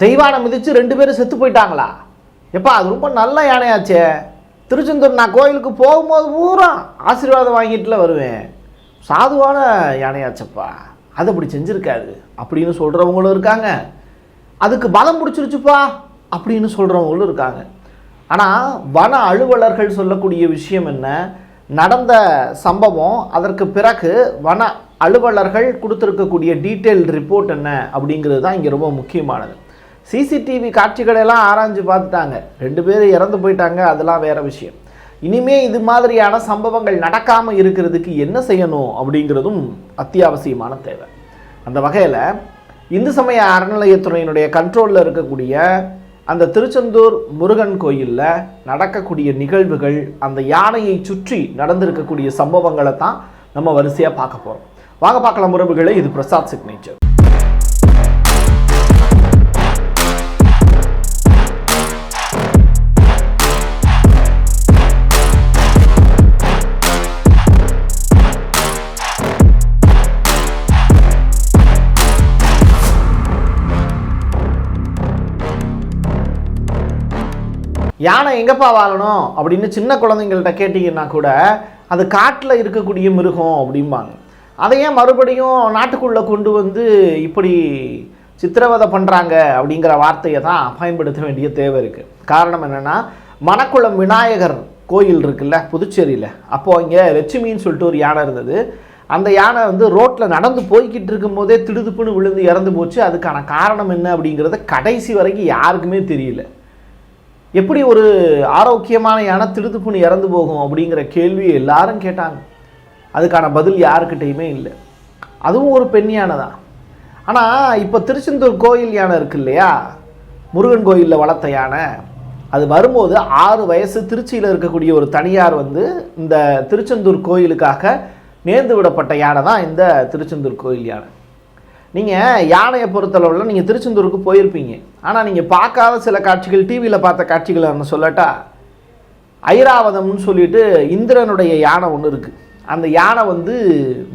தெய்வானை மிதித்து ரெண்டு பேரும் செத்து போயிட்டாங்களா? எப்பா அது ரொம்ப நல்ல யானையாச்சே. திருச்செந்தூர் நான் கோயிலுக்கு போகும்போது பூரா ஆசீர்வாதம் வாங்கிட்டுல வருவேன். சாதுவான யானையாச்சப்பா. அது அப்படி செஞ்சுருக்காது. அப்படின்னு சொல்கிறவங்களும் இருக்காங்க. அதுக்கு பலம் பிடிச்சிருச்சுப்பா அப்படின்னு சொல்கிறவங்களும் இருக்காங்க. ஆனால் வன அலுவலர்கள் சொல்லக்கூடிய விஷயம் என்ன? நடந்த சம்பவம் அதற்கு பிறகு வன அலுவலர்கள் கொடுத்துருக்கக்கூடிய டீட்டெயில் ரிப்போர்ட் என்ன? அப்படிங்கிறது தான் இங்கே ரொம்ப முக்கியமானது. சிசிடிவி காட்சிகளெல்லாம் ஆராய்ஞ்சு பார்த்துட்டாங்க. ரெண்டு பேரும் இறந்து போயிட்டாங்க அதெல்லாம் வேற விஷயம். இனிமே இது மாதிரியான சம்பவங்கள் நடக்காமல் இருக்கிறதுக்கு என்ன செய்யணும் அப்படிங்கிறதும் அத்தியாவசியமான தேவை. அந்த வகையில் இந்து சமய அறநிலையத்துறையினுடைய கண்ட்ரோலில் இருக்கக்கூடிய அந்த திருச்செந்தூர் முருகன் கோயிலில் நடக்கக்கூடிய நிகழ்வுகள் அந்த யானையை சுற்றி நடந்திருக்கக்கூடிய சம்பவங்களை தான் நம்ம வரிசையாக பார்க்க போகிறோம் வாங்க பார்க்கலாம் உறவுகளே இது பிரசாத் சிக்னேச்சர் யானை எங்கேப்பா வாழணும்? அப்படின்னு சின்ன குழந்தைங்கள்ட்ட கேட்டிங்கன்னா கூட அது காட்டில் இருக்கக்கூடிய மிருகம் அப்படிம்பாங்க. அதை ஏன் மறுபடியும் நாட்டுக்குள்ளே கொண்டு வந்து இப்படி சித்திரவதை பண்ணுறாங்க அப்படிங்கிற வார்த்தையை தான் பயன்படுத்த வேண்டிய தேவை இருக்குது காரணம் என்னென்னா மணக்குளம் விநாயகர் கோயில் இருக்குல்ல புதுச்சேரியில். அப்போது இங்கே லட்சுமின்னு சொல்லிட்டு ஒரு யானை இருந்தது. அந்த யானை வந்து ரோட்டில் நடந்து போய்கிட்டு இருக்கும்போதே திடுதுப்புன்னு விழுந்து இறந்து போச்சு. அதுக்கான காரணம் என்ன அப்படிங்கிறத கடைசி வரைக்கும் யாருக்குமே தெரியல. எப்படி ஒரு ஆரோக்கியமான யானை திருதுப்புணி இறந்து போகும் அப்படிங்கிற கேள்வி எல்லாரும் கேட்டாங்க. அதுக்கான பதில் யாருக்கிட்டையுமே இல்லை. அதுவும் ஒரு பெண் யானை தான் ஆனால் இப்போ திருச்செந்தூர் கோயில் யானை இருக்கு இல்லையா? முருகன் கோயிலில் வளர்த்த யானை. அது வரும்போது ஆறு வயசு திருச்சியில் இருக்கக்கூடிய ஒரு தனியார் வந்து இந்த திருச்செந்தூர் கோயிலுக்காக நேர்ந்து விடப்பட்ட யானை தான் இந்த திருச்செந்தூர் கோயில் யானை. நீங்கள் யானையை பொறுத்தளவில் நீங்கள் திருச்செந்தூருக்கு போயிருப்பீங்க. ஆனால் நீங்கள் பார்க்காத சில காட்சிகள் டிவியில் பார்த்த காட்சிகளை நான் சொல்லட்டா ஐராவதம்னு சொல்லிட்டு இந்திரனுடைய யானை ஒன்று இருக்குது அந்த யானை வந்து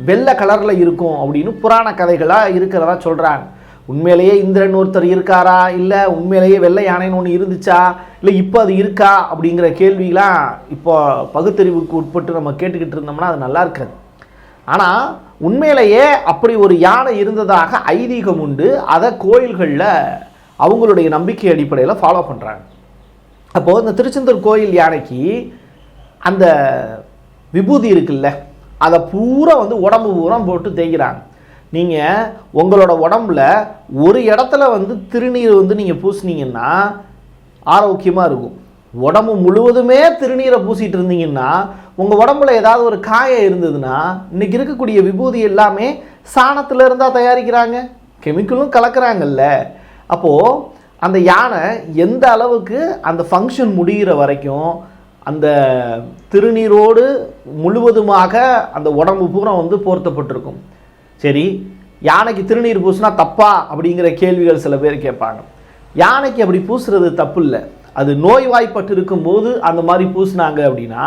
வெள்ளை கலரில் இருக்கும் அப்படின்னு புராண கதைகளாக இருக்கிறதா சொல்கிறாங்க உண்மையிலேயே இந்திரன் ஒருத்தர் இருக்காரா? இல்லை உண்மையிலேயே வெள்ளை யானைன்னு ஒன்று இருந்துச்சா? இல்லை இப்போ அது இருக்கா? அப்படிங்கிற கேள்விலாம் இப்போ பகுத்தறிவுக்கு உட்பட்டு நம்ம கேட்டுக்கிட்டு இருந்தோம்னா அது நல்லா இருக்காது. ஆனால் உண்மையிலேயே அப்படி ஒரு யானை இருந்ததாக ஐதீகம் உண்டு. அதை கோயில்களில் அவங்களுடைய நம்பிக்கை அடிப்படையில் ஃபாலோ பண்ணுறாங்க அப்போது இந்த திருச்செந்தூர் கோயில் யானைக்கு அந்த விபூதி இருக்குல்ல அதை பூரா வந்து உடம்பு பூரா போட்டு தேய்க்கிறாங்க. நீங்கள் உங்களோட உடம்புல ஒரு இடத்துல வந்து திருநீர் வந்து நீங்கள் பூசினீங்கன்னா ஆரோக்கியமாக இருக்கும். உடம்பு முழுவதுமே திருநீரை பூசிட்டு இருந்தீங்கன்னா உங்கள் உடம்புல ஏதாவது ஒரு காயம் இருந்ததுன்னா இன்றைக்கி இருக்கக்கூடிய விபூதி எல்லாமே சாணத்தில் இருந்தால் தயாரிக்கிறாங்க. கெமிக்கலும் கலக்கிறாங்கல்ல. அப்போது அந்த யானை எந்த அளவுக்கு அந்த ஃபங்க்ஷன் முடிகிற வரைக்கும் அந்த திருநீரோடு முழுவதுமாக அந்த உடம்பு பூரா வந்து போர்த்தப்பட்டிருக்கும். சரி யானைக்கு திருநீர் பூசினா தப்பா அப்படிங்கிற கேள்விகள் சில பேர் கேட்பாங்க. யானைக்கு அப்படி பூசுறது தப்பு இல்லை. அது நோய்வாய்ப்பட்டு இருக்கும்போது அந்த மாதிரி பூசினாங்க அப்படின்னா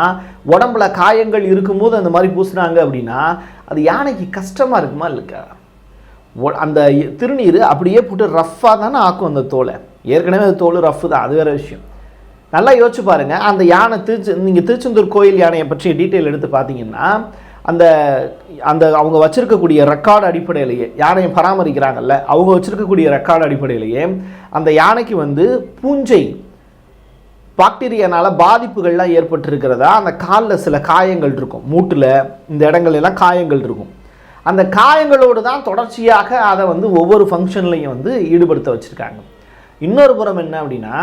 உடம்புல காயங்கள் இருக்கும்போது அந்த மாதிரி பூசினாங்க அப்படின்னா அது யானைக்கு கஷ்டமாக இருக்குமா இல்லைக்கா? அந்த திருநீர் அப்படியே போட்டு ரஃப்பாக தானே ஆக்கும் அந்த தோலை. ஏற்கனவே அந்த தோல் ரஃப்பு தான் அது வேற விஷயம். நல்லா யோசிச்சு பாருங்க அந்த யானை திருச்சி நீங்கள் திருச்செந்தூர் கோயில் யானையை பற்றிய டீட்டெயில் எடுத்து பார்த்தீங்கன்னா அந்த அந்த அவங்க வச்சுருக்கக்கூடிய ரெக்கார்டு அடிப்படையிலேயே யானையை பராமரிக்கிறாங்கல்ல அவங்க வச்சுருக்கக்கூடிய ரெக்கார்டு அடிப்படையிலேயே அந்த யானைக்கு வந்து பூஞ்சை பாக்டீரியானால் பாதிப்புகள்லாம் ஏற்பட்டிருக்கிறதா? அந்த காலில் சில காயங்கள் இருக்கும். மூட்டில் இந்த இடங்கள்லாம் எல்லாம் காயங்கள் இருக்கும். அந்த காயங்களோடு தான் தொடர்ச்சியாக அதை வந்து ஒவ்வொரு ஃபங்க்ஷன்லையும் வந்து ஈடுபடுத்த வச்சுருக்காங்க. இன்னொரு புறம் என்ன அப்படின்னா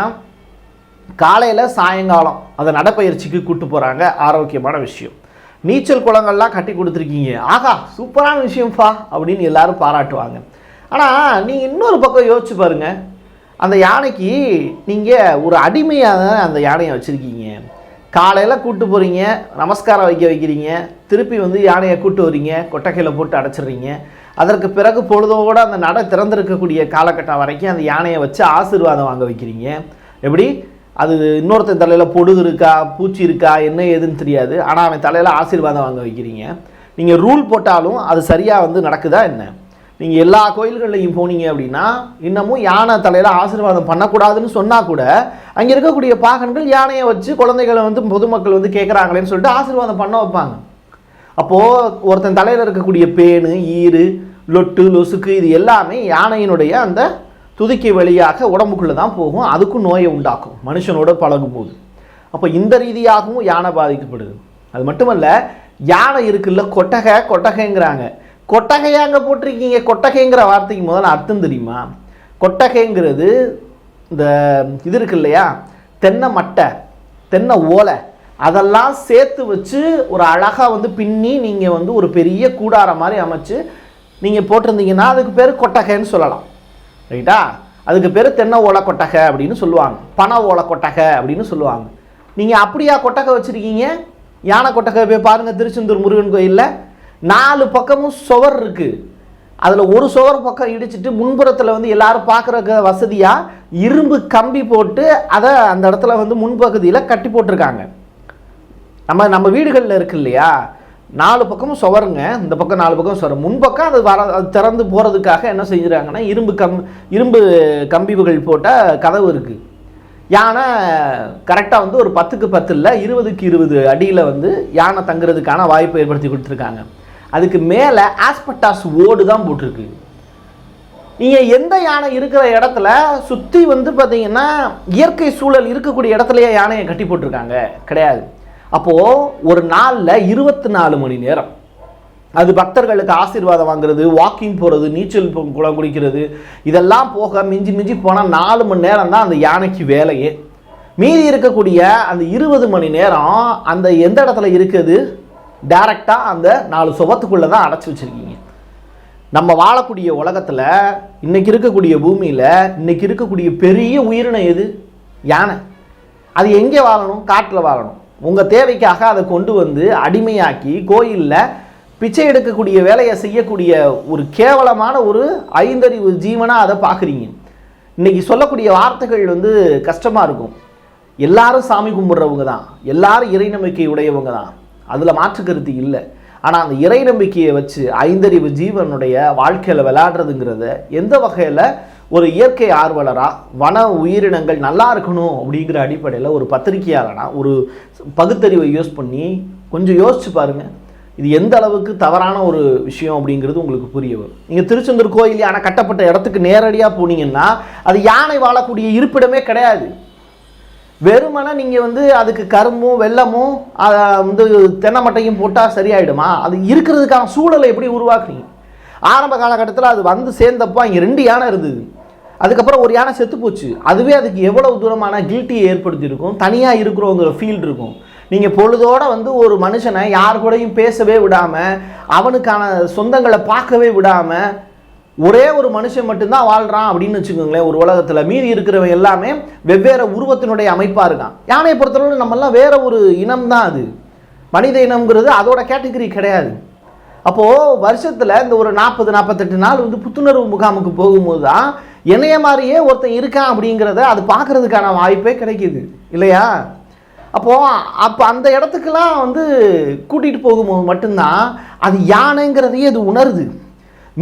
காலையில் சாயங்காலம் அதை நடைப்பயிற்சிக்கு கூட்டு போகிறாங்க ஆரோக்கியமான விஷயம். நீச்சல் குளங்கள்லாம் கட்டி கொடுத்துருக்கீங்க. ஆகா சூப்பரான விஷயம்ப்பா அப்படின்னு எல்லாரும் பாராட்டுவாங்க. ஆனால் நீங்கள் இன்னொரு பக்கம் யோசிச்சு பாருங்கள் அந்த யானைக்கு நீங்கள் ஒரு அடிமையாக அந்த யானையை வச்சுருக்கீங்க. காலையில் கூப்பிட்டு போகிறீங்க நமஸ்காரம் வைக்க வைக்கிறீங்க திருப்பி வந்து யானையை கூப்பிட்டு வரீங்க கொட்டகையில் போட்டு அடைச்சிடுறீங்க. அதற்கு பிறகு பொழுதோடு அந்த நடை திறந்திருக்கக்கூடிய காலகட்டம் வரைக்கும் அந்த யானையை வச்சு ஆசீர்வாதம் வாங்க வைக்கிறீங்க. எப்படி? அது இன்னொருத்தன் தலையில் பொடுகு இருக்கா பூச்சி இருக்கா என்ன ஏதுன்னு தெரியாது. ஆனால் அவன் தலையில் ஆசீர்வாதம் வாங்க வைக்கிறீங்க. நீங்கள் ரூல் போட்டாலும் அது சரியாக வந்து நடக்குதா என்ன? நீங்கள் எல்லா கோயில்கள்லையும் போனீங்க அப்படின்னா இன்னமும் யானை தலையில் ஆசீர்வாதம் பண்ணக்கூடாதுன்னு சொன்னால் கூட அங்கே இருக்கக்கூடிய பாகன்கள் யானையை வச்சு குழந்தைகளை வந்து பொதுமக்கள் வந்து கேட்குறாங்களேன்னு சொல்லிட்டு ஆசீர்வாதம் பண்ண வைப்பாங்க. அப்போது ஒருத்தன் தலையில் இருக்கக்கூடிய பேனு ஈறு லொட்டு லொசுக்கு இது எல்லாமே யானையினுடைய அந்த துதிக்கை வழியாக உடம்புக்குள்ளே தான் போகும். அதுக்கும் நோயை உண்டாக்கும். மனுஷனோட பழகும் போது. அப்போ இந்த ரீதியாகவும் யானை பாதிக்கப்படுது. அது மட்டுமல்ல யானை இருக்குல்ல கொட்டகை கொட்டகைங்கிறாங்க. கொட்டகையாக அங்கே போட்டிருக்கீங்க. கொட்டகைங்கிற வார்த்தைக்கு முதல்ல அர்த்தம் தெரியுமா? கொட்டகைங்கிறது இந்த இது இருக்கு இல்லையா? தென்னை மட்டை தென்னை ஓலை. அதெல்லாம் சேர்த்து வச்சு ஒரு அழகாக வந்து பின்னி நீங்கள் வந்து ஒரு பெரிய கூடாரம் மாதிரி அமைச்சு நீங்கள் போட்டிருந்தீங்கன்னா அதுக்கு பேர் கொட்டகைன்னு சொல்லலாம். ரைட்டா? அதுக்கு பேர் தென்னை ஓலை கொட்டகை அப்படின்னு சொல்லுவாங்க. பனை ஓலை கொட்டகை அப்படின்னு சொல்லுவாங்க. நீங்கள் அப்படியா கொட்டகை வச்சுருக்கீங்க? யானை கொட்டகை போய் பாருங்கள் திருச்செந்தூர் முருகன் கோயிலில் நாலு பக்கமும் சுவர் இருக்குது அதில் ஒரு சுவர் பக்கம் இடிச்சிட்டு முன்புறத்தில் வந்து எல்லாரும் பார்க்குறக்கு வசதியாக இரும்பு கம்பி போட்டு அதை அந்த இடத்துல வந்து முன்பகுதியில் கட்டி போட்டிருக்காங்க. நம்ம நம்ம வீடுகளில் இருக்கு இல்லையா? நாலு பக்கமும் சுவருங்க. இந்த பக்கம் நாலு பக்கம் சுவர். முன்பக்கம் அது வர அது திறந்து போகிறதுக்காக என்ன செஞ்சுறாங்கன்னா இரும்பு கம் இரும்பு கம்பிவுகள் போட்ட கதவு இருக்குது யானை கரெக்டாக வந்து ஒரு பத்துக்கு பத்து இல்லை இருபதுக்கு இருபது அடியில் வந்து யானை தங்குறதுக்கான வாய்ப்பை ஏற்படுத்தி கொடுத்துருக்காங்க. அதுக்கு மேலே ஆஸ்பெட்டாஸ் ஓடு தான் போட்டிருக்கு. நீங்கள் எந்த யானை இருக்கிற இடத்துல சுற்றி வந்து பார்த்தீங்கன்னா இயற்கை சூழல் இருக்கக்கூடிய இடத்துலையே யானையை கட்டி போட்டிருக்காங்க. கிடையாது. அப்போது ஒரு நாளில் இருபத்தி நாலு மணி நேரம். அது பக்தர்களுக்கு ஆசீர்வாதம் வாங்குறது வாக்கிங் போகிறது நீச்சல் குளம் குடிக்கிறது இதெல்லாம் போக மிஞ்சி மிஞ்சி போனால் நாலு மணி நேரம் தான் அந்த யானைக்கு வேலையே. மீதி இருக்கக்கூடிய அந்த இருபது மணி நேரம் அந்த எந்த இடத்துல இருக்குது? டேரெக்டாக அந்த நாலு சுபத்துக்குள்ளே தான் அடைச்சி வச்சுருக்கீங்க. நம்ம வாழக்கூடிய உலகத்தில் இன்றைக்கி இருக்கக்கூடிய பூமியில் இன்றைக்கி இருக்கக்கூடிய பெரிய உயிரினம் எது? யானை. அது எங்கே வாழணும்? காட்டில் வாழணும். உங்கள் தேவைக்காக அதை கொண்டு வந்து அடிமையாக்கி கோயிலில் பிச்சை எடுக்கக்கூடிய வேலையை செய்யக்கூடிய ஒரு கேவலமான ஒரு ஐந்தறிவு ஜீவனாக அதை பார்க்குறீங்க. இன்னைக்கு சொல்லக்கூடிய வார்த்தைகள் வந்து கஷ்டமாக இருக்கும். எல்லாரும் சாமி கும்பிட்றவங்க தான். எல்லாரும் இறை நம்பிக்கை உடையவங்க தான். அதில் மாற்று கருத்து இல்லை. ஆனால் அந்த இறை நம்பிக்கையை வச்சு ஐந்தறிவு ஜீவனுடைய வாழ்க்கையில் விளையாடுறதுங்கிறத எந்த வகையில் ஒரு இயற்கை ஆர்வலராக வன உயிரினங்கள் நல்லா இருக்கணும் அப்படிங்கிற அடிப்படையில் ஒரு பத்திரிகையாளனா ஒரு பகுத்தறிவை யூஸ் பண்ணி கொஞ்சம் யோசிச்சு பாருங்க. இது எந்த அளவுக்கு தவறான ஒரு விஷயம் அப்படிங்கிறது உங்களுக்கு புரிய வரும். நீங்கள் திருச்செந்தூர் கோயில் யானை கட்டப்பட்ட இடத்துக்கு நேரடியாக போனீங்கன்னா அது யானை வாழக்கூடிய இருப்பிடமே கிடையாது. வெறுமனா நீங்கள் வந்து அதுக்கு கரும்பும் வெள்ளமும் அதை வந்து தென்னை மட்டையும் போட்டால் சரியாயிடுமா? அது இருக்கிறதுக்கான சூழலை எப்படி உருவாக்குறீங்க? ஆரம்ப காலகட்டத்தில் அது வந்து சேர்ந்தப்போ இங்கே ரெண்டு யானை இருந்தது. அதுக்கப்புறம் ஒரு யானை செத்து போச்சு. அதுவே அதுக்கு எவ்வளவு தூரமான கில்ட்டியை ஏற்படுத்தியிருக்கும்? தனியாக இருக்கிறோங்கிற ஃபீல்ட் இருக்கும். நீங்கள் பொழுதோடு வந்து ஒரு மனுஷனை யார் கூடயும் பேசவே விடாமல் அவனுக்கான சொந்தங்களை பார்க்கவே விடாமல் ஒரே ஒரு மனுஷன் மட்டும்தான் வாழ்கிறான் அப்படின்னு வச்சுக்கோங்களேன் ஒரு உலகத்தில். மீதி இருக்கிறவன் எல்லாமே வெவ்வேறு உருவத்தினுடைய அமைப்பாக இருக்கான். யானையை பொறுத்தளவு நம்மெல்லாம் வேற ஒரு இனம் தான் அது. மனித இனம்ங்கிறது அதோட கேட்டகரி கிடையாது. அப்போது வருஷத்தில் இந்த ஒரு நாற்பது நாற்பத்தெட்டு நாள் வந்து புத்துணர்வு முகாமுக்கு போகும்போது தான் என்னைய மாதிரியே ஒருத்தன் இருக்கான் அப்படிங்கிறத அது பார்க்கறதுக்கான வாய்ப்பே கிடைக்குது. இல்லையா? அப்போது அப்போ அந்த இடத்துக்கெல்லாம் வந்து கூட்டிகிட்டு போகும்போது மட்டும்தான் அது யானைங்கிறதையே அது உணருது.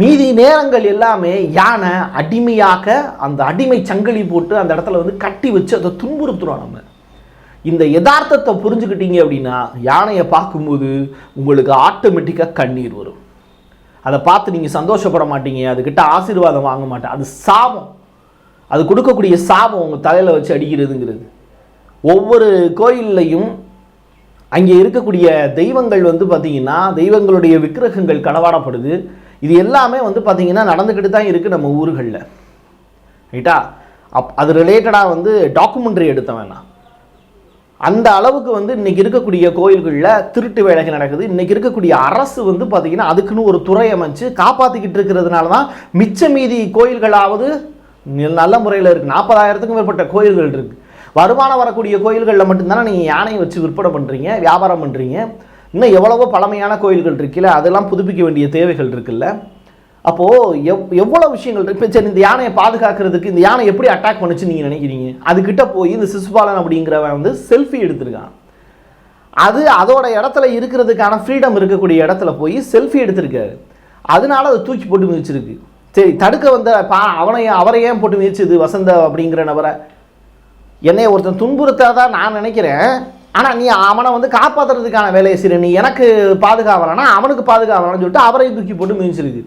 மீதி நேரங்கள் எல்லாமே யானை அடிமையாக அந்த அடிமை சங்கிலி போட்டு அந்த இடத்துல வந்து கட்டி வச்சு அதை துன்புறுத்துறோம் நம்ம. இந்த யதார்த்தத்தை புரிஞ்சுக்கிட்டீங்க அப்படின்னா யானையை பார்க்கும்போது உங்களுக்கு ஆட்டோமேட்டிக்காக கண்ணீர் வரும். அதை பார்த்து நீங்கள் சந்தோஷப்பட மாட்டீங்க அதுக்கிட்ட ஆசீர்வாதம் வாங்க மாட்டேன். அது சாபம். அது கொடுக்கக்கூடிய சாபம் உங்கள் தலையில் வச்சு அடிக்கிறதுங்கிறது. ஒவ்வொரு கோயில்லையும் அங்கே இருக்கக்கூடிய தெய்வங்கள் வந்து பார்த்திங்கன்னா தெய்வங்களுடைய விக்கிரகங்கள் களவாடப்படுது இது எல்லாமே வந்து பார்த்திங்கன்னா நடந்துக்கிட்டு தான் இருக்குது நம்ம ஊர்களில். ரைட்டா? அப் அது ரிலேட்டடாக வந்து டாக்குமெண்ட்ரி எடுத்தவன் வேணாம். அந்த அளவுக்கு வந்து இன்றைக்கி இருக்கக்கூடிய கோயில்களில் திருட்டு வேலைகள் நடக்குது. இன்றைக்கி இருக்கக்கூடிய அரசு வந்து பார்த்திங்கன்னா அதுக்குன்னு ஒரு துறை அமைச்சு காப்பாற்றிக்கிட்டு இருக்கிறதுனால தான் மிச்ச மீதி கோயில்களாவது நல்ல முறையில் இருக்குது நாற்பதாயிரத்துக்கும் மேற்பட்ட கோயில்கள் இருக்குது வருமானம் வரக்கூடிய கோயில்களில் மட்டும்தானே நீங்கள் யானையை வச்சு விற்பனை பண்ணுறீங்க வியாபாரம் பண்ணுறீங்க இன்னும் எவ்வளவோ பழமையான கோயில்கள் இருக்குல்ல அதெல்லாம் புதுப்பிக்க வேண்டிய தேவைகள் இருக்குல்ல. அப்போது எவ் எவ்வளோ விஷயங்கள் இப்போ சரி இந்த யானையை பாதுகாக்கிறதுக்கு இந்த யானை எப்படி அட்டாக் பண்ணுச்சுன்னு நீங்கள் நினைக்கிறீங்க? அதுக்கிட்ட போய் இந்த சிசுபாலன் அப்படிங்கிறவன் வந்து செல்ஃபி எடுத்திருக்கான். அது அதோட இடத்துல இருக்கிறதுக்கான ஃப்ரீடம் இருக்கக்கூடிய இடத்துல போய் செல்ஃபி எடுத்திருக்காரு. அதனால அதை தூக்கி போட்டு மிதிச்சிருக்கு. சரி தடுக்க வந்த பா அவனை அவரை ஏன் போட்டு மிதிச்சுது வசந்த அப்படிங்கிற நபரை? என்னை ஒருத்தன் துன்புறுத்தாதான் நான் நினைக்கிறேன். ஆனால் நீ அவனை வந்து காப்பாற்றுறதுக்கான வேலையை சரி நீ எனக்கு பாதுகாவலனா அவனுக்கு பாதுகாவலன்னு சொல்லிட்டு அவரையும் தூக்கி போட்டு மிதிச்சிருக்கு.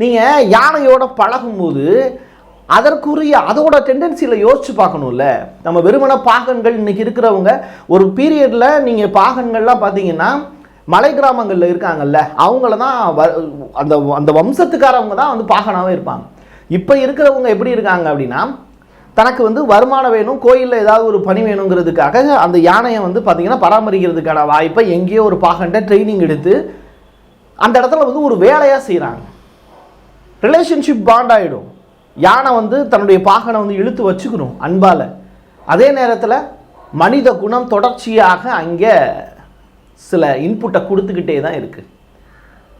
நீங்கள் யானையோட பழகும்போது அதற்குரிய அதோட டெண்டன்சியில் யோசிச்சு பார்க்கணும்ல. நம்ம வெறுமன பாகன்கள் இன்னைக்கு இருக்கிறவங்க ஒரு பீரியடில் நீங்கள் பாகன்கள்லாம் பார்த்தீங்கன்னா மலை கிராமங்களில் இருக்காங்கல்ல அவங்கள தான் வ- அந்த அந்த வம்சத்துக்காரவங்க தான் வந்து பாகனாகவே இருப்பாங்க. இப்போ இருக்கிறவங்க எப்படி இருக்காங்க அப்படின்னா தனக்கு வந்து வருமானம் வேணும் கோயிலில் ஏதாவது ஒரு பணி வேணுங்கிறதுக்காக அந்த யானையை வந்து பார்த்தீங்கன்னா பராமரிக்கிறதுக்கான வாய்ப்பை எங்கேயோ ஒரு பாகண்ட ட்ரைனிங் எடுத்து அந்த இடத்துல வந்து ஒரு வேலையாக செய்கிறாங்க ரிலேஷன்ஷிப் பாண்ட் ஆகிடும் யானை வந்து தன்னுடைய பாகனை வந்து இழுத்து வச்சுக்கணும் அன்பால். அதே நேரத்தில் மனித குணம் தொடர்ச்சியாக அங்கே சில இன்புட்டை கொடுத்துக்கிட்டே தான் இருக்குது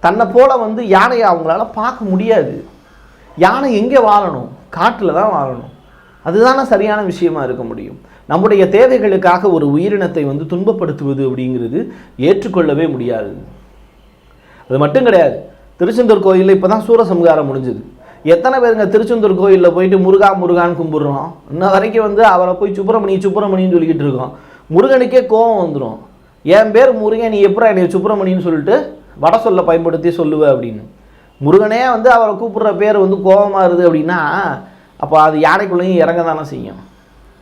தன்னை போல் வந்து யானையை அவங்களால பார்க்க முடியாது. யானை எங்கே வாழணும்? காட்டில் தான் வாழணும். அதுதானே சரியான விஷயமா இருக்க முடியும்? நம்முடைய தேவைகளுக்காக ஒரு உயிரினத்தை வந்து துன்பப்படுத்துவது அப்படிங்கிறது ஏற்றுக்கொள்ளவே முடியாது. அது மட்டும் கிடையாது. திருச்செந்தூர் கோயிலில் இப்போ தான் சூரசம்ஹாரம் முடிஞ்சுது. எத்தனை பேருங்க திருச்செந்தூர் கோயிலில் போயிட்டு முருகா முருகான்னு கும்பிட்றோம்? இன்ன வரைக்கும் வந்து அவரை போய் சுப்பிரமணி சுப்பிரமணின்னு சொல்லிக்கிட்டு இருக்கோம். முருகனுக்கே கோவம் வந்துடும் என் பேர் முருகன் நீ எப்பறம் என்னை சுப்பிரமணின்னு சொல்லிட்டு வட சொல்ல பயன்படுத்தி சொல்லுவ அப்படின்னு. முருகனே வந்து அவரை கூப்பிடுற பேர் வந்து கோபமாக இருது அப்படின்னா அப்போ அது யானைக்குள்ளேயும் இறங்க தானே செய்யும்.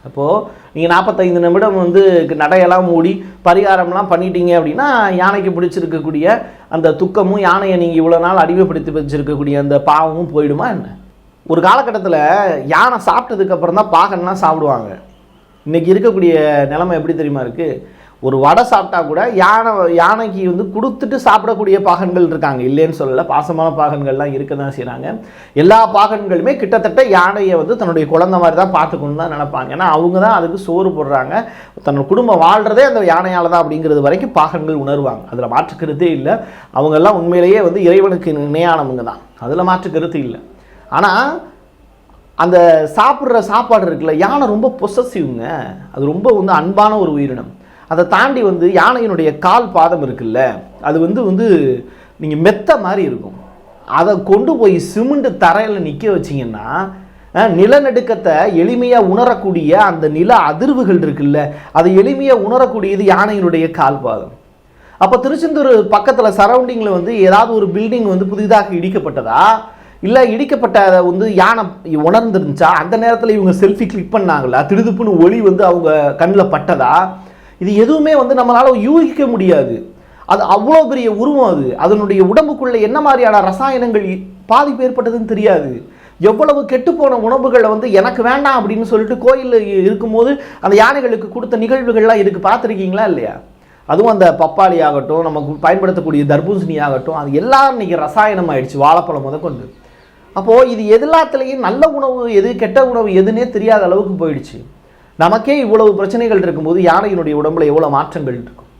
அப்போது நீங்கள் நாற்பத்தைந்து நிமிடம் வந்து நடையெல்லாம் மூடி பரிகாரம்லாம் பண்ணிட்டீங்க அப்படின்னா யானைக்கு பிடிச்சிருக்கக்கூடிய அந்த துக்கமும் யானையை நீங்கள் இவ்வளோ நாள் அடிமைப்படுத்தி வச்சிருக்கக்கூடிய அந்த பாவமும் போயிடுமா என்ன? ஒரு காலகட்டத்தில் யானை சாப்பிட்டதுக்கப்புறம் தான் பாகன்லாம் சாப்பிடுவாங்க. இன்னைக்கு இருக்கக்கூடிய நிலைமை எப்படி தெரியுமா இருக்குது ஒரு வடை சாப்பிட்டா கூட யானை யானைக்கு வந்து கொடுத்துட்டு சாப்பிடக்கூடிய பாகன்கள் இருக்காங்க. இல்லைன்னு சொல்லல. பாசமான பாகன்கள்லாம் இருக்க தான் செய்கிறாங்க எல்லா பாகன்களுமே கிட்டத்தட்ட யானையை வந்து தன்னுடைய குழந்தை மாதிரி தான் பார்த்துக்கணும்னு தான் நினைப்பாங்க. ஏன்னா அவங்க தான் அதுக்கு சோறு போடுறாங்க. தன்னோட குடும்பம் வாழ்கிறதே அந்த யானையால் தான் அப்படிங்கிறது வரைக்கும் பாகன்கள் உணர்வாங்க. அதில் மாற்றுக்கிறதே இல்லை. அவங்கெல்லாம் உண்மையிலேயே வந்து இறைவனுக்கு இணையானவங்க தான். அதில் மாற்று கருத்து இல்லை. ஆனால் அந்த சாப்பிட்ற சாப்பாடு இருக்குல்ல யானை ரொம்ப பொசசிவ்ங்க அது ரொம்ப வந்து அன்பான ஒரு உயிரினம். அதை தாண்டி வந்து யானையினுடைய கால் பாதம் இருக்குல்ல அது வந்து வந்து நீங்கள் மெத்த மாதிரி இருக்கும். அதை கொண்டு போய் சிமெண்ட் தரையில் நிற்க வச்சிங்கன்னா நிலநடுக்கத்தை எளிமையாக உணரக்கூடிய அந்த நில அதிர்வுகள் இருக்குல்ல அதை எளிமையாக உணரக்கூடியது யானையினுடைய கால் பாதம். அப்போ திருச்செந்தூர் பக்கத்தில் சரௌண்டிங்கில் வந்து ஏதாவது ஒரு பில்டிங் வந்து புதிதாக இடிக்கப்பட்டதா? இல்லை இடிக்கப்பட்ட அதை வந்து யானை உணர்ந்துருந்துச்சா? அந்த நேரத்தில் இவங்க செல்ஃபி கிளிக் பண்ணாங்களா? திடுதுப்புன்னு ஒளி வந்து அவங்க கண்ணில் பட்டதா? இது எதுவுமே வந்து நம்மளால் யூகிக்க முடியாது. அது அவ்வளோ பெரிய உருவம் அது. அதனுடைய உடம்புக்குள்ளே என்ன மாதிரியான ரசாயனங்கள் பாதிப்பு ஏற்பட்டதுன்னு தெரியாது. எவ்வளவு கெட்டுப்போன உணவுகளை வந்து எனக்கு வேண்டாம் அப்படின்னு சொல்லிட்டு கோயிலில் இருக்கும்போது அந்த யானைகளுக்கு கொடுத்த நிகழ்வுகள்லாம் இருக்கு பார்த்துருக்கீங்களா இல்லையா? அதுவும் அந்த பப்பாளி ஆகட்டும் நமக்கு பயன்படுத்தக்கூடிய தர்பூசணி ஆகட்டும் அது எல்லாம் இன்றைக்கி ரசாயனம் ஆயிடுச்சு வாழைப்பழம் முதற்கொண்டு அப்போது இது எல்லாத்துலேயும் நல்ல உணவு எது கெட்ட உணவு எதுன்னே தெரியாத அளவுக்கு போயிடுச்சு. நமக்கே இவ்வளவு பிரச்சனைகள் இருக்கும்போது யானையினுடைய உடம்புல எவ்வளோ மாற்றங்கள் இருக்கும்?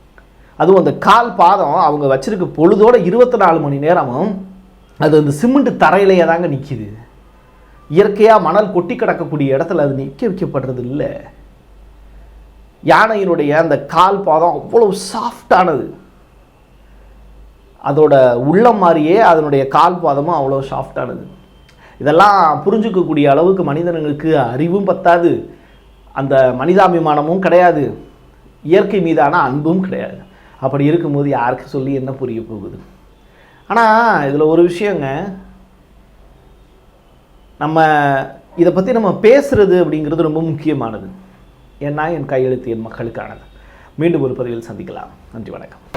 அதுவும் அந்த கால் பாதம் அவங்க வச்சிருக்க பொழுதோட இருபத்தி நாலு மணி நேரமும் அது அந்த சிமெண்ட் தரையிலேயே தாங்க நிற்கிது இயற்கையாக மணல் கொட்டி கிடக்கக்கூடிய இடத்துல அது நிற்க வைக்கப்படுறது இல்லை. யானையினுடைய அந்த கால் பாதம் அவ்வளோ சாஃப்டானது அதோட உள்ளம் மாதிரியே அதனுடைய கால் பாதமும் அவ்வளோ சாஃப்டானது இதெல்லாம் புரிஞ்சுக்கக்கூடிய அளவுக்கு மனிதனுக்கு அறிவும் பத்தாது. அந்த மனிதாபிமானமும் கிடையாது. இயற்கை மீதான அன்பும் கிடையாது. அப்படி இருக்கும்போது யாருக்கு சொல்லி என்ன புரிய போகுது? ஆனால் இதில் ஒரு விஷயங்க. நம்ம இதை பற்றி நம்ம பேசுகிறது அப்படிங்கிறது ரொம்ப முக்கியமானது. ஏன்னா என் கையெழுத்து என் மக்களுக்கானது. மீண்டும் ஒரு பதிவில் சந்திக்கலாம். நன்றி வணக்கம்.